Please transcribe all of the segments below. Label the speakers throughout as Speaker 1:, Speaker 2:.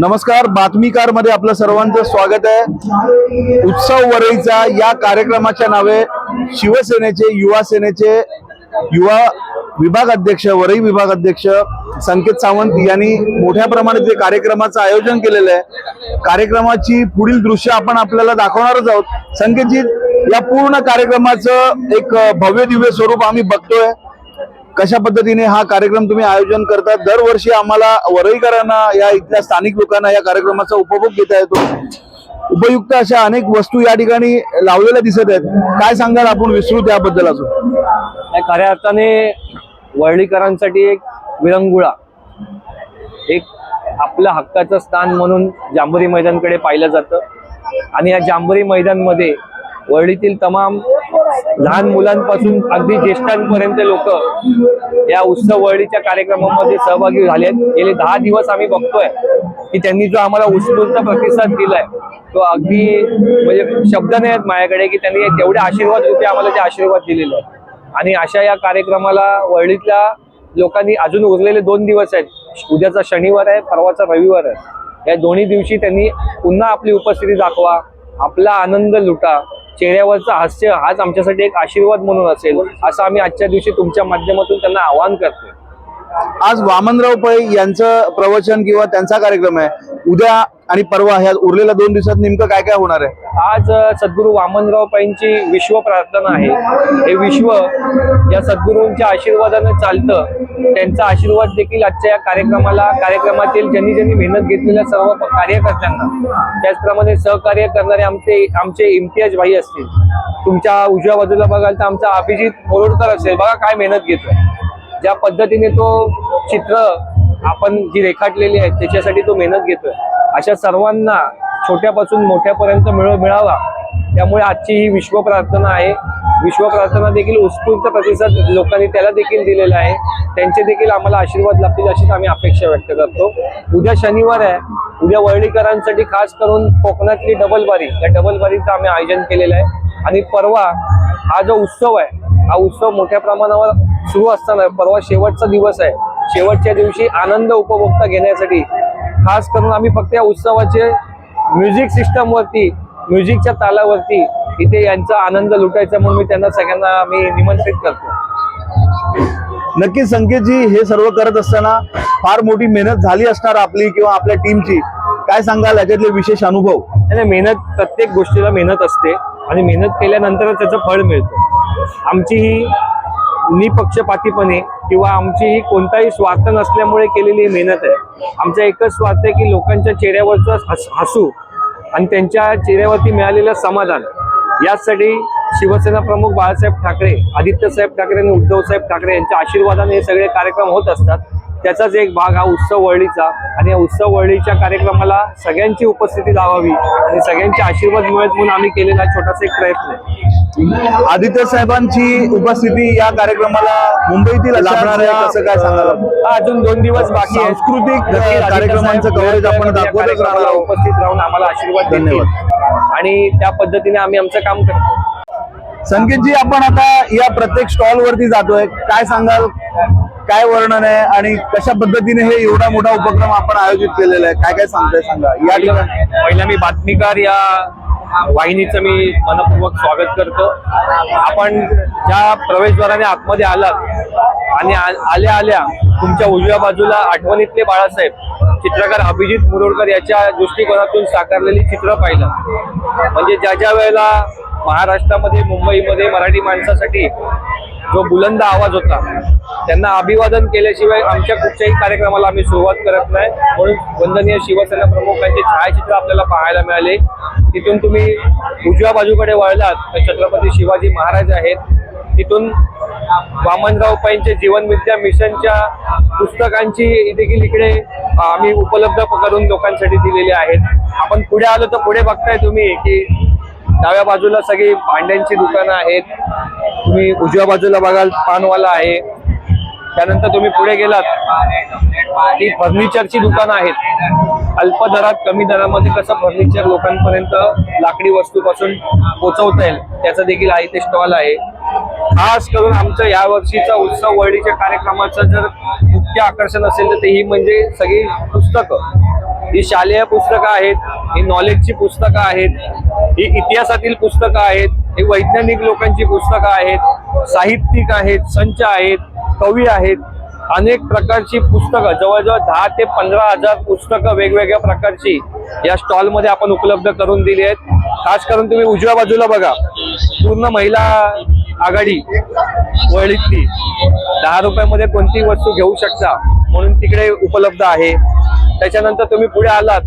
Speaker 1: नमस्कार बातमीकारमध्ये आपलं सर्वांचं स्वागत आहे. उत्सव वरईचा या कार्यक्रमाच्या नावे शिवसेनेचे युवा सेनेचे युवा विभाग अध्यक्ष वरई विभाग अध्यक्ष संकेत सावंत यांनी मोठ्या प्रमाणात जे कार्यक्रमाचं आयोजन केलेलं आहे कार्यक्रमाची पुढील दृश्य आपण आपल्याला दाखवणारच आहोत. संकेतजी या पूर्ण कार्यक्रमाचं एक भव्य दिव्य स्वरूप आम्ही बघतोय. कशा पद्धतीने हा कार्यक्रम तुम्ही आयोजन करता? दरवर्षी आम्हाला वरईकरांना या इथल्या स्थानिक लोकांना या कार्यक्रमाचा उपभोग घेता येतो. उपयुक्त अशा अनेक वस्तू या ठिकाणी लावलेल्या दिसत आहेत. काय सांगाल आपण विस्तृत याबद्दल अजून?
Speaker 2: या खऱ्या अर्थाने वर्ळीकरांसाठी एक विरंगुळा एक आपल्या हक्काचं स्थान म्हणून जांभरी मैदानकडे पाहिलं जातं. आणि या जांभरी मैदानमध्ये वर्डीतील तमाम लहान मुलांपासून अगदी ज्येष्ठांपर्यंत लोक या उत्सव वर्डीच्या कार्यक्रमामध्ये सहभागी झाले आहेत. गेले दहा दिवस आम्ही बघतोय की त्यांनी जो आम्हाला उत्स्फूर्त प्रतिसाद दिलाय तो अगदी म्हणजे शब्द नाही आहेत माझ्याकडे की त्यांनी तेवढे आशीर्वाद होते आम्हाला ते आशीर्वाद दिलेले आहेत. आणि अशा या कार्यक्रमाला वर्डीतल्या लोकांनी अजून उरलेले दोन दिवस आहेत. उद्याचा शनिवार आहे परवाचा रविवार आहे. या दोन्ही दिवशी त्यांनी पुन्हा आपली उपस्थिती दाखवा आपला आनंद लुटा. चेहऱ्यावरचं हास्य हाच आमच्यासाठी एक आशीर्वाद म्हणून असेल असं आम्ही आजच्या दिवशी तुमच्या माध्यमातून त्यांना आवाहन करतोय.
Speaker 1: आज वामनराव पै यांचं प्रवचन किंवा त्यांचा कार्यक्रम आहे. उद्या आणि परवा ह्या उरलेल्या दोन दिवसात नेमकं काय काय होणार आहे?
Speaker 2: आज सद्गुरू वामनराव पाईंची विश्व प्रार्थना आहे. हे विश्व या सद्गुरूंच्या आशीर्वादानं चालतं. त्यांचा आशीर्वाद देखील आजच्या या कार्यक्रमाला कार्यक्रमातील ज्यांनी ज्यांनी मेहनत घेतलेल्या सर्व कार्यकर्त्यांना त्याचप्रमाणे सहकार्य करणारे आमचे आमचे इम्तियाज भाई असतील. तुमच्या उजव्या बाजूला बघाल तर आमचा अभिजित मोरोडकर असेल. बघा काय मेहनत घेतोय. ज्या पद्धतीने तो चित्र आपण जी रेखाटलेली आहे त्याच्यासाठी तो मेहनत घेतोय. अशा सर्वांना छोट्यापासून मोठ्यापर्यंत मिळ मिळावा. त्यामुळे आजची ही विश्व प्रार्थना आहे. विश्व प्रार्थना देखील उत्स्फूर्त प्रतिसाद लोकांनी त्याला देखील दिलेला आहे. त्यांचे देखील आम्हाला आशीर्वाद लाभतील अशीच आम्ही अपेक्षा व्यक्त करतो. उद्या शनिवार आहे. उद्या वळणीकरांसाठी खास करून कोकणातली डबल बारी. या डबल बारीचं आम्ही आयोजन केलेलं आहे. आणि परवा हा जो उत्सव आहे हा उत्सव मोठ्या प्रमाणावर सुरू असताना परवा शेवटचा दिवस आहे. शेवटच्या दिवशी आनंद उपभोक्ता घेण्यासाठी. खास करून आम्ही फक्त या उत्सवाचे म्युझिक सिस्टम वरती म्युझिकच्या तालावरती इथे यांचा आनंद लुटायचा म्हणून मी त्यांना सगळ्यांना मी निमंत्रित करतो.
Speaker 1: नक्कीच संकेतजी हे सर्व करत असताना फार मोठी मेहनत झाली असणार आपली किंवा आपल्या टीमची काय सांगाल? याच्यातले विशेष अनुभव?
Speaker 2: आणि मेहनत प्रत्येक गोष्टीला मेहनत असते. आणि मेहनत केल्यानंतरच त्याचं फळ मिळतं. आमची ही निपक्षपातीपणे किंवा आमची ही कोणताही स्वार्थ नसल्यामुळे केलेली ही मेहनत आहे. आमचा एकच स्वार्थ आहे की लोकांच्या चेहऱ्यावरचं हस हसू आणि त्यांच्या चेहऱ्यावरती मिळालेलं समाधान. यासाठी शिवसेना प्रमुख बाळासाहेब ठाकरे आदित्यसाहेब ठाकरे आणि उद्धवसाहेब ठाकरे यांच्या आशीर्वादाने हे सगळे कार्यक्रम होत असतात. त्याचाच एक भाग हा उत्सव वळलीचा आणि या उत्सव वळलीच्या कार्यक्रमाला सगळ्यांची उपस्थिती लावावी आणि सगळ्यांचे आशीर्वाद मिळत म्हणून आम्ही केलेला छोटासा एक प्रयत्न आहे.
Speaker 1: आदित्य साहेबांची उपस्थिती या कार्यक्रमाला मुंबईतील लाभणार आहे कसं काय सांगाल
Speaker 2: हा, अजून दोन दिवस बाकी आहे.
Speaker 1: सांस्कृतिक, कार्यक्रमांचं coverage आपण
Speaker 2: या
Speaker 1: दाखवतच
Speaker 2: कार्यक्रमाला
Speaker 1: राहणार आहोत.
Speaker 2: उपस्थित राहून आम्हाला आशीर्वाद देतील. आणि त्या पद्धतीने आम्ही आमचं काम करतो.
Speaker 1: संकेतजी आपण आता या प्रत्येक स्टॉल वरती जातोय. काय सांगाल? काय वर्णन आहे आणि कशा पद्धतीने हे एवढा मोठा उपक्रम आपण आयोजित केलेला आहे? काय काय सांगताय सांगा. या ठिकाणी.
Speaker 2: पहिला मी बातमीकार या वाहिनीचं मी मनपूर्वक स्वागत करतो. आपण ज्या प्रवेशद्वाराने आतमध्ये आलात आणि आल्या आल्या तुमच्या उजव्या बाजूला आठवणीतले बाळासाहेब चित्रकार अभिजित मुरोडकर याच्या दृष्टिकोनातून साकारलेली चित्र पाहिलं. म्हणजे ज्या ज्या वेळेला महाराष्ट्रामध्ये मुंबईमध्ये मराठी माणसासाठी जो बुलंद आवाज होता त्यांना अभिवादन केल्याशिवाय आमच्या कुठच्याही कार्यक्रमाला आम्ही सुरुवात करत नाही. म्हणून वंदनीय शिवसेना प्रमुखांचे छायाचित्र आपल्याला पाहायला मिळाले. तिथून तुम्ही उजव्या बाजूकडे वळलात तर छत्रपती शिवाजी महाराज आहेत. तिथून वामनराव पैंचे जीवनविद्या मिशनच्या पुस्तकांची देखील इकडे आम्ही उपलब्ध करून लोकांसाठी दिलेली आहेत. आपण पुढे आलो तर पुढे बघताय तुम्ही की डाव्या बाजूला सगळी भांड्यांची दुकानं आहेत. तुम्ही उजव्या बाजूला बघाल पानवाला आहे. त्यानंतर तुम्ही पुढे गेलात ती फर्निचरची दुकानं आहेत. अल्प दरात कमी दरामध्ये कसं फर्निचर लोकांपर्यंत लाकडी वस्तूपासून पोचवता येईल त्याचा देखील आहे ते स्टॉल आहे. खास करून आमचं या वर्षीचा उत्सव वर्डीच्या कार्यक्रमाचं जर मुख्य आकर्षण असेल तर ते ही म्हणजे सगळी पुस्तकं. ही शालेय पुस्तकं आहेत ही नॉलेजची पुस्तकं आहेत ही इतिहासातील पुस्तकं आहेत. ही वैज्ञानिक लोकांची पुस्तकं आहेत साहित्यिक आहेत संच आहेत कवी आहेत. अनेक प्रकारची पुस्तकं जवळजवळ दहा ते पंधरा हजार पुस्तकं वेगवेगळ्या प्रकारची या स्टॉलमध्ये आपण उपलब्ध करून दिली आहेत. खास करून तुम्ही उजव्या बाजूला बघा पूर्ण महिला आघाडी वळीतली. दहा रुपयामध्ये कोणतीही वस्तू घेऊ शकता म्हणून तिकडे उपलब्ध आहे. त्याच्यानंतर तुम्ही पुढे आलात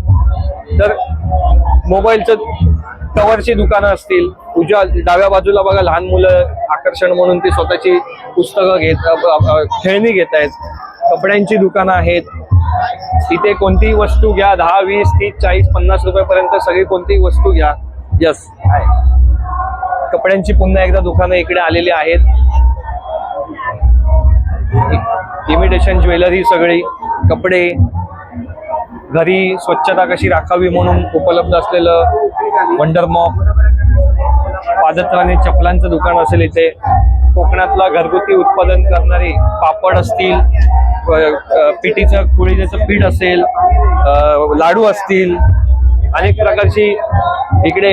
Speaker 2: तर मोबाईलचं कवरची दुकानं असतील उजव्या डाव्या बाजूला बघा लहान मुलं आकर्षण म्हणून ती स्वतःची पुस्तकं घेत खेळणी घेत आहेत. कपड्यांची दुकानं आहेत. इथे कोणतीही वस्तू घ्या दहा वीस तीस चाळीस पन्नास रुपयापर्यंत सगळी कोणतीही वस्तू घ्या. यस कपड्यांची पुन्हा एकदा दुकानं इकडे आलेली आहेत. इमिटेशन ज्वेलरी सगळी कपडे घरी स्वच्छता कशी राखावी म्हणून उपलब्ध असलेलं वंडर मॉप पादत्राणे चपलांचं दुकान असेल इथे. कोकणातला घरगुती उत्पादन करणारी पापड असतील पिठीचं कुळीचं पीठ असेल लाडू असतील अनेक प्रकारची इकडे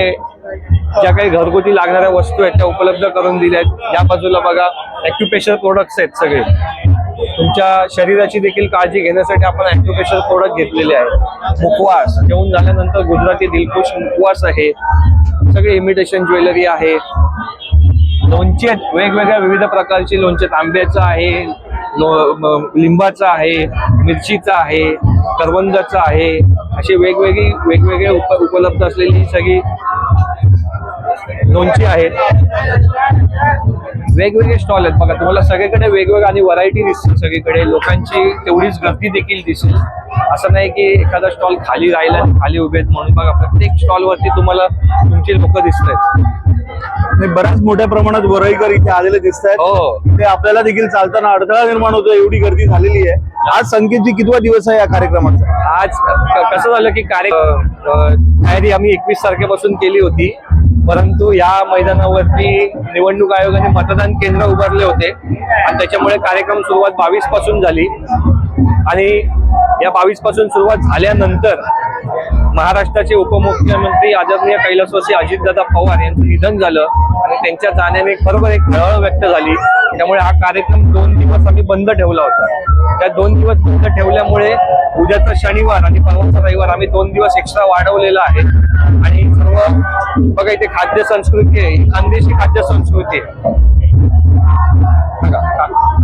Speaker 2: ज्या काही घरगुती लागणाऱ्या वस्तू आहेत त्या उपलब्ध करून दिल्या आहेत. या बाजूला बघा ॲक्युपेशर प्रोडक्ट्स आहेत सगळे. तुमच्या शरीराची देखील काळजी घेण्यासाठी आपण ॲक्युपेशर प्रोडक्ट घेतलेले आहे मुखवास जेवण झाल्यानंतर गुजराती दिलखुश मुखवास आहे. सगळे इमिटेशन ज्वेलरी आहे. लोणचेत वेगवेगळ्या विविध प्रकारची लोणचेत आंब्याचं आहे लिंबाचं आहे मिरचीचं आहे करवंदाचं आहे अशी वेगवेगळी वेगवेगळे उप उपलब्ध असलेली सगळी लोणची आहेत. वेगवेगळे स्टॉल आहेत. बघा तुम्हाला सगळीकडे वेगवेगळं आणि व्हरायटी दिसतील. सगळीकडे लोकांची तेवढीच गर्दी देखील दिसेल. असं नाही की एखादा स्टॉल खाली राहिला खाली उभे आहेत म्हणून. बघा प्रत्येक स्टॉल वरती तुम्हाला तुमची लोक दिसत आहेत
Speaker 1: बऱ्याच मोठ्या प्रमाणात वरईकर इथे आलेले दिसत आहेत
Speaker 2: हो.
Speaker 1: ते आपल्याला देखील चालताना अडथळा निर्माण होतो एवढी गर्दी झालेली आहे. आज संकेतची कितवा दिवस आहे या कार्यक्रमाचा?
Speaker 2: आज कसं झालं की कार्य तयारी आम्ही एकवीस तारखेपासून केली होती. परंतु या मैदानावरती निवडणूक आयोगाने मतदान केंद्र उभारले होते. आणि त्याच्यामुळे कार्यक्रम सुरुवात बावीसपासून झाली. आणि या बावीसपासून सुरुवात झाल्यानंतर महाराष्ट्राचे उपमुख्यमंत्री आदरणीय कैलासवासी अजितदादा पवार यांचं निधन झालं. आणि त्यांच्या जाण्याने खरोखर एक हळहळ व्यक्त झाली. त्यामुळे हा कार्यक्रम दोन दिवस आम्ही बंद ठेवला होता. त्या दोन दिवस बंद ठेवल्यामुळे उद्याचा शनिवार आणि परवाचा रविवार आम्ही दोन दिवस एक्स्ट्रा वाढवलेला आहे. सर्व बघा इथे खाद्य संस्कृती आहे. खानदेशी खाद्य संस्कृती आहे.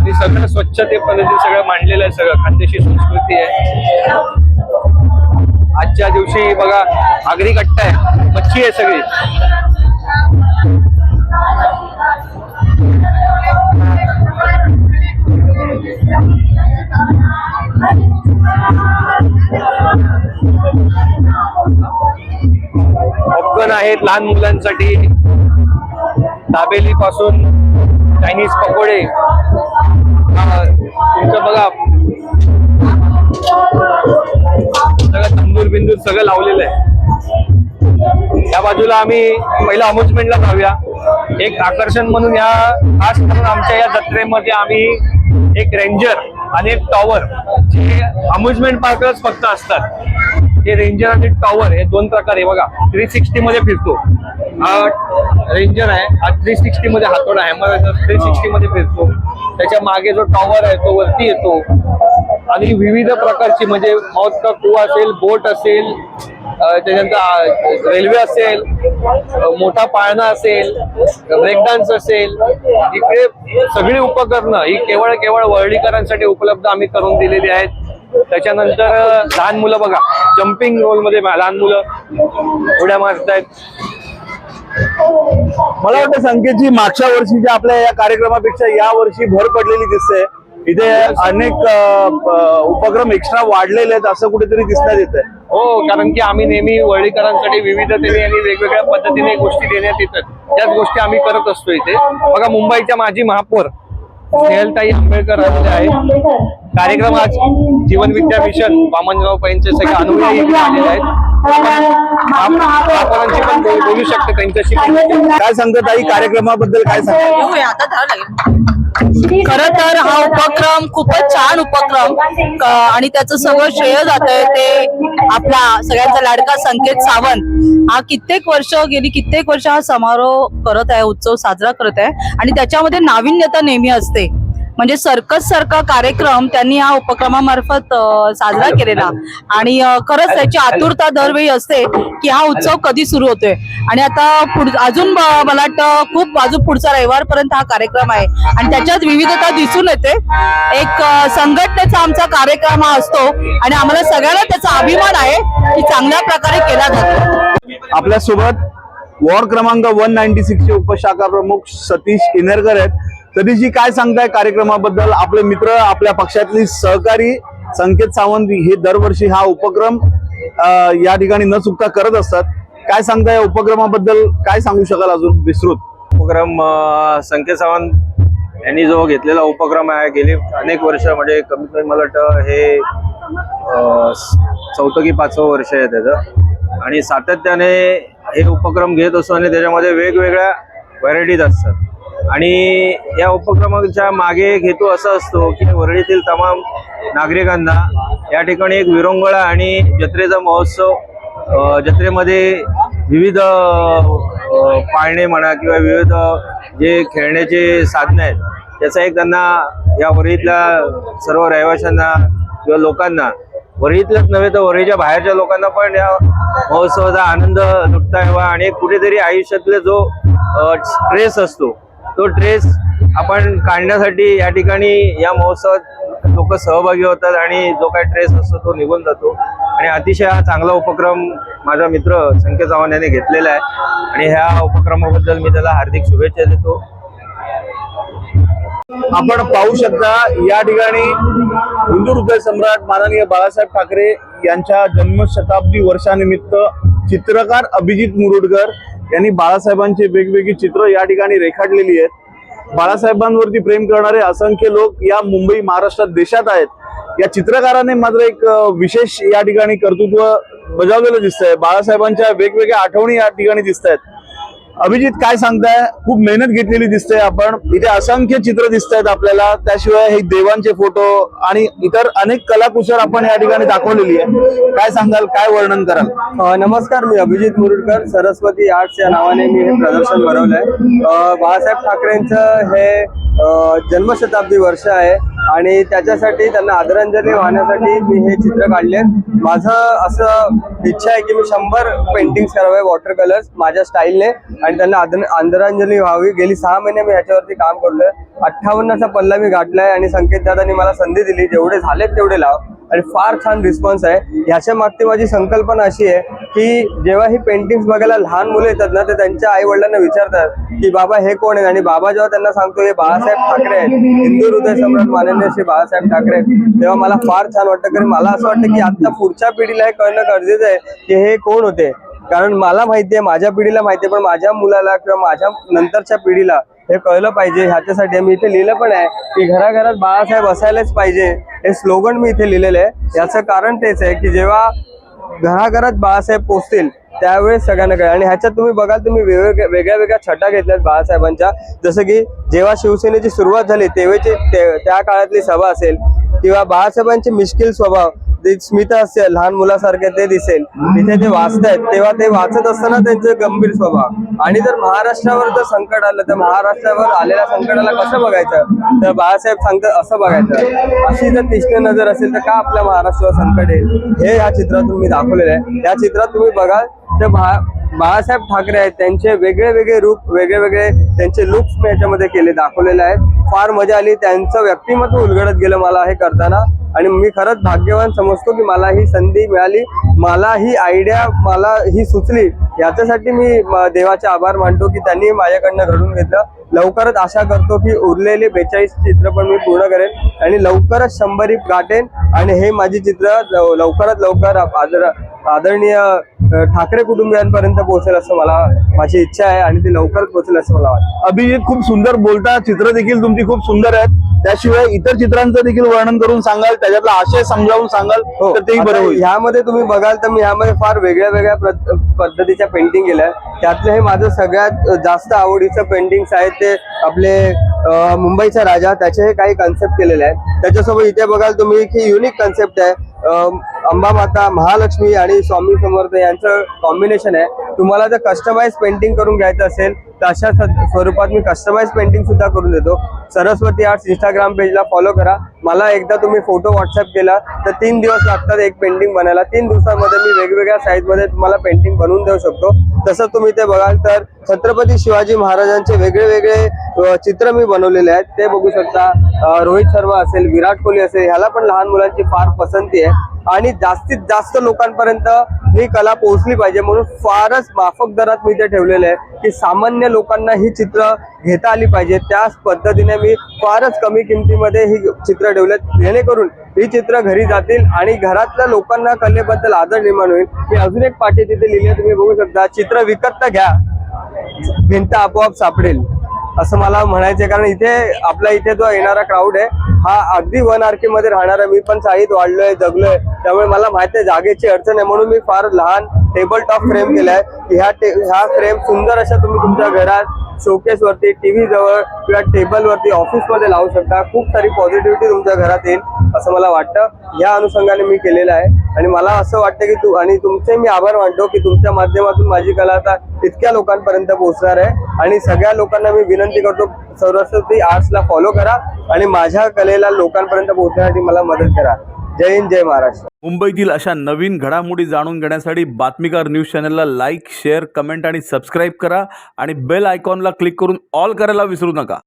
Speaker 2: आणि सगळं स्वच्छते पद्धतीने सगळं मांडलेलं आहे सगळं खानदेशी संस्कृती आहे. आजच्या दिवशी बघा आगरी कट्टा आहे. मच्छी आहे सगळी. पण आहेत लहान मुलांसाठी. दाबेली पासून चायनीज पकोडे. तुमचं बघा. सगळं तंदूर बिंदूर सगळं लावलेलं आहे. या बाजूला आम्ही पहिला अम्युजमेंटला जाऊया. एक आकर्षण म्हणून या खास करून आमच्या या जत्रेमध्ये आम्ही एक रेंजर आणि एक टॉवर जे अम्युजमेंट पार्कच फक्त असतात. हे रेंजर आणि टॉवर हे दोन प्रकार आहे बघा. थ्री सिक्स्टी मध्ये फिरतो. हा रेंजर आहे. हा थ्री सिक्स्टी मध्ये हातोडा हॅमर थ्री सिक्स्टी मध्ये फिरतो. त्याच्यामागे जो टॉवर आहे तो वरती येतो. आणि विविध प्रकारची म्हणजे मौत का कुवा असेल बोट असेल त्याच्यानंतर रेल्वे असेल मोठा पाळणा असेल ब्रेक डान्स असेल इकडे सगळी उपकरणं ही केवळ केवळ वर्णीकरांसाठी उपलब्ध आम्ही करून दिलेली आहेत. त्याच्यानंतर लहान मुलं बघा. जम्पिंग रोलमध्ये लहान मुलं उड्या मारतायत.
Speaker 1: मला वाटतं संकेतची मागच्या वर्षीच्या आपल्या या कार्यक्रमापेक्षा या वर्षी भर पडलेली दिसते. इथे अनेक उपक्रम एक्स्ट्रा वाढलेले आहेत असं कुठेतरी दिसण्यात येत आहे
Speaker 2: हो कारण की आम्ही नेहमी वळीकरांसाठी विविधतेने आणि वेगवेगळ्या पद्धतीने गोष्टी देण्यात येतात. त्याच गोष्टी आम्ही करत असतो इथे. बघा मुंबईच्या माजी महापौर स्नेहलताई आंबेडकर आहेत. कार्यक्रम आज जीवन विद्या मिशन वामनराव पैंचे सगळे इथे आलेले आहेत. पण बोल- शकते त्यांच्याशी.
Speaker 1: काय सांगतात ताई? कार्यक्रमाबद्दल काय सांगतात?
Speaker 3: होय, आता धार लागेल. खरं तर हा उपक्रम खूपच छान उपक्रम. आणि त्याचं सगळं श्रेय जात आहे ते आपला सगळ्यांचा लाडका संकेत सावंत. हा कित्येक वर्ष गेली कित्येक वर्ष हा समारोह करत आहे उत्सव साजरा करत आहे. आणि त्याच्यामध्ये नाविन्यता नेहमी असते. म्हणजे सर्कस सारखा कार्यक्रम त्यांनी या उपक्रमामार्फत साजरा केलेला. आणि खरंच त्याची आतुरता दरवेळी असते की हा उत्सव कधी सुरू होतोय. आणि आता अजून मला वाटतं खूप अजून पुढचा रविवारपर्यंत हा कार्यक्रम आहे. आणि त्याच्यात विविधता दिसून येते. एक संघटनेचा आमचा कार्यक्रम हा असतो. आणि आम्हाला सगळ्यांना त्याचा अभिमान आहे की चांगल्या प्रकारे केला जातो.
Speaker 1: आपल्यासोबत वॉर्ड क्रमांक वन नाईन्टी सिक्सचे उपशाखा प्रमुख सतीश इनेरकर आहेत. तरीजी काय सांगताय कार्यक्रमाबद्दल आपले मित्र आपल्या पक्षातली सहकारी संकेत सावंत हे दरवर्षी हा उपक्रम या ठिकाणी न चुकता करत असतात. काय सांगताय या उपक्रमाबद्दल? काय सांगू शकाल अजून विस्तृत?
Speaker 4: उपक्रम संकेत सावंत यांनी जो घेतलेला उपक्रम आहे गेली अनेक वर्ष म्हणजे कमीत कमी मला वाटतं हे चौथं की पाचवं वर्ष आहे त्याचं. आणि सातत्याने हे उपक्रम घेत असतो आणि त्याच्यामध्ये वेगवेगळ्या व्हरायटीज असतात. आणि या उपक्रमाच्या मागे एक हेतू असा असतो की वरळीतील तमाम नागरिकांना या ठिकाणी एक विरंगुळा आणि जत्रेचा महोत्सव जत्रेमध्ये विविध पाळणे म्हणा किंवा विविध जे खेळण्याचे साधनं आहेत त्याचा एक त्यांना या वरळीतल्या सर्व रहिवाशांना किंवा लोकांना वरळीतलंच नव्हे तर वरळीच्या बाहेरच्या लोकांना पण या महोत्सवाचा आनंद लुटता यावा आणि कुठेतरी आयुष्यातला जो स्ट्रेस असतो तो ट्रेस आपण काढण्यासाठी या ठिकाणी या महोत्सवात लोक सहभागी होतात आणि जो काही ट्रेस असतो तो निघून जातो. आणि अतिशय हा चांगला उपक्रम माझा मित्र संकेत चव्हाण यांनी घेतलेला आहे. आणि ह्या उपक्रमाबद्दल मी त्याला हार्दिक शुभेच्छा देतो.
Speaker 1: आपण पाहू शकता या ठिकाणी हिंदू हृदय सम्राट माननीय बाळासाहेब ठाकरे यांच्या जन्मशताब्दी वर्षानिमित्त चित्रकार अभिजित मुरुडकर यांनी बाळासाहेबांची वेगवेगळी चित्र या ठिकाणी रेखाटलेली आहेत. बाळासाहेबांवरती प्रेम करणारे असंख्य लोक या मुंबई महाराष्ट्रात देशात आहेत. या चित्रकाराने मात्र एक विशेष या ठिकाणी कर्तृत्व बजावलेलं दिसतंय. बाळासाहेबांच्या वेगवेगळ्या आठवणी या ठिकाणी दिसत आहेत अभिजित काय सांगताय? खूप मेहनत घेतलेली दिसते आपण. इथे असंख्य चित्र दिसत आहेत आपल्याला. त्याशिवाय हे देवांचे फोटो आणि इतर अनेक कलाकुसर आपण या ठिकाणी दाखवलेली आहे. काय सांगाल? काय वर्णन कराल?
Speaker 5: नमस्कार मी अभिजित मुरुडकर सरस्वती आर्ट्स या नावाने मी हे प्रदर्शन भरवलंय अ, बाळासाहेब ठाकरेंचं हे जन्मशताब्दी वर्ष आहे. आणि त्याच्यासाठी त्यांना आदरांजली वाहण्यासाठी मी हे चित्र काढले माझं असं इच्छा आहे की मी शंभर पेंटिंग्स करावे वॉटर कलर्स माझ्या स्टाईलने आणि त्यांना आदर आदरांजली व्हावी. गेली सहा महिने मी ह्याच्यावरती काम करतोय. अठ्ठावन्नचा पल्ला मी गाठलाय आणि संकेत दादानी मला संधी दिली. जेवढे झालेत तेवढे लाव. आणि फार छान रिस्पॉन्स आहे. ह्याच्या मागची माझी संकल्पना अशी आहे की जेव्हा ही पेंटिंग्स बघायला लहान मुलं येतात ना ते त्यांच्या आई वडिलांना विचारतात की बाबा हे कोण आहे? आणि बाबा जेव्हा त्यांना सांगतो हे बाळासाहेब ठाकरे आहेत. हिंदू हृदय सम्राट माननीय श्री बाळासाहेब ठाकरे आहेत. तेव्हा मला फार छान वाटतं कारण मला असं वाटतं की आता पुढच्या पिढीला हे कळणं गरजेचं आहे की हे कोण होते. कारण मला माहिती आहे माझ्या पिढीला माहिती आहे पण माझ्या मुलाला किंवा माझ्या नंतरच्या पिढीला हे कळलं पाहिजे. ह्याच्यासाठी मी इथे लिहिलं पण आहे की घराघरात बाळासाहेब असायलाच पाहिजे. हे स्लोगन मी इथे लिहिलेलं आहे. याचं कारण तेच आहे की जेव्हा घराघरात बाळासाहेब पोचतील त्यावेळेस सगळ्यांना कळेल. आणि ह्याच्यात तुम्ही बघाल तुम्ही वेगवेगळ्या वेगळ्या वेगळ्या छटा घेतल्यात बाळासाहेबांच्या. जसं की जेव्हा शिवसेनेची सुरुवात झाली तेव्हाची ते- त्या काळातली सभा असेल किंवा बाळासाहेबांचे मिश्किल स्वभाव ते स्मित असेल लहान मुलासारखे ते दिसेल. तिथे ते वाचतायत तेव्हा ते वाचत असताना त्यांचे गंभीर स्वभाव. आणि जर महाराष्ट्रावर जर संकट आलं तर महाराष्ट्रावर आलेल्या संकटाला कसं बघायचं? तर बाळासाहेब सांगतात असं बघायचं. अशी जर तिष्ठ नजर असेल तर का आपल्या महाराष्ट्रावर संकट येईल? हे या चित्रातून मी दाखवलेलं आहे. या चित्रात तुम्ही बघाल तर बाळासाहेब ठाकरे आहेत. त्यांचे वेगळे वेगळे रूप वेगळे वेगळे त्यांचे लुक्स मी याच्यामध्ये केले दाखवलेले आहेत. फार मजा आली. त्यांचं व्यक्तिमत्व उलगडत गेलं मला हे करताना. आणि मी खरंच भाग्यवान समजतो की मला ही संधी मिळाली मला ही आयडिया मला ही सुचली. याच्यासाठी मी देवाचे आभार मानतो की त्यांनी माझ्याकडनं घडून घेतलं. लवकरच आशा करतो की उरलेले बेचाळीस चित्र पण मी पूर्ण करेन आणि लवकरच शंभरी गाठेन आणि हे माझी चित्र लवकरात लवकर आदर आदरणीय ठाकरे कुटुंबियांपर्यंत पोहोचेल असं मला माझी इच्छा आहे आणि ती लवकरच पोहोचेल असं मला वाटतं.
Speaker 1: अभिजित खूप सुंदर बोलता. चित्र देखील तुमची खूप सुंदर आहेत. त्याशिवाय इतर चित्रांचं देखील वर्णन करून सांगाल त्याच्यातला आशय समजावून सांगाल
Speaker 5: हो
Speaker 1: तर तेही बरं होईल.
Speaker 5: ह्यामध्ये तुम्ही बघाल तर मी ह्यामध्ये फार वेगळ्या वेगळ्या पद्धतीच्या पेंटिंग केल्या आहेत. त्यातलं हे माझं सगळ्यात जास्त आवडीचं पेंटिंग्स आहेत ते आपले मुंबईचा राजा त्याचे हे काही कन्सेप्ट केलेले आहेत. त्याच्यासोबत इथे बघाल तुम्ही की युनिक कन्सेप्ट आहे. अंबामाता अंबा माता महालक्ष्मी आणि स्वामी समर्थ यांचं कॉम्बिनेशन आहे. तुम्हाला जर कस्टमाइज पेंटिंग करून घ्यायचं असेल तर अशा स- स्वरूपात मी कस्टमाइज पेंटिंग सुद्धा करून देतो. सरस्वती आर्ट्स इंस्टाग्राम पेजला फॉलो करा. मला एकदा तुम्ही फोटो व्हॉट्सअप केला तर तीन दिवस लागतात एक पेंटिंग बनायला. तीन दिवसामध्ये मी वेगवेगळ्या साईजमध्ये तुम्हाला पेंटिंग बनवून देऊ शकतो. तसं तुम्ही ते बघाल तर छत्रपती शिवाजी महाराजांचे वेगळे वेगळे चित्र मी बनवलेले आहेत. ते बघू शकता. रोहित शर्मा असेल विराट कोहली असेल ह्याला पण लहान मुलांची फार पसंती आहे. आणि जास्तीत जास्त लोकांपर्यंत ही कला पोहोचली पाहिजे म्हणून फारच माफक दरात मी ते ठेवलेलं आहे की सामान्य लोकांना ही चित्र घेता आली पाहिजे. त्याच पद्धतीने मी फारच कमी किमतीमध्ये ही चित्र ठेवले जेणेकरून ही चित्र घरी जातील आणि घरातल्या लोकांना कलेबद्दल आदर निर्माण होईल. मी अजून एक पाठी तिथे लिहिली आहे तुम्ही बघू शकता. चित्र विकत तर घ्या. भिंत आपोआप सापडेल. असं मला म्हणायचं कारण इथे आपल्या इथे जो येणारा क्राऊड आहे हा अगदी वन आरके मध्ये राहणारा मी पण चाळीत वाढलोय जगलोय. त्यामुळे मला माहिती आहे जागेची अडचण आहे. म्हणून मी फार लहान टेबल टॉप फ्रेम केलाय. की ह्या टे ह्या फ्रेम सुंदर अशा तुम्ही तुमच्या घरात शोकेस वरती टीव्ही जवळ किंवा टेबल वरती ऑफिसमध्ये लावू शकता. खूप सारी पॉझिटिव्हिटी तुमच्या घरात येईल असं मला वाटतं. या अनुषंगाने मी केलेलं आहे. आणि मला असं वाटतं की तू आणि तुमचे मी आभार मानतो की तुमच्या माध्यमातून माझी कला आता इतक्या लोकांपर्यंत पोहोचणार आहे. आणि सगळ्या लोकांना मी विनंती करतो सरस्वती आर्ट्सला फॉलो करा आणि माझ्या कलेला लोकांपर्यंत पोहोचण्यासाठी मला मदत करा. जय हिंद जय महाराष्ट्र.
Speaker 6: मुंबईतील अशा नवीन घडामोडी जाणून घेण्यासाठी बातमीकार न्यूज चॅनलला लाईक शेअर कमेंट आणि सबस्क्राईब करा आणि बेल आयकॉनला क्लिक करून ऑल करायला विसरू नका.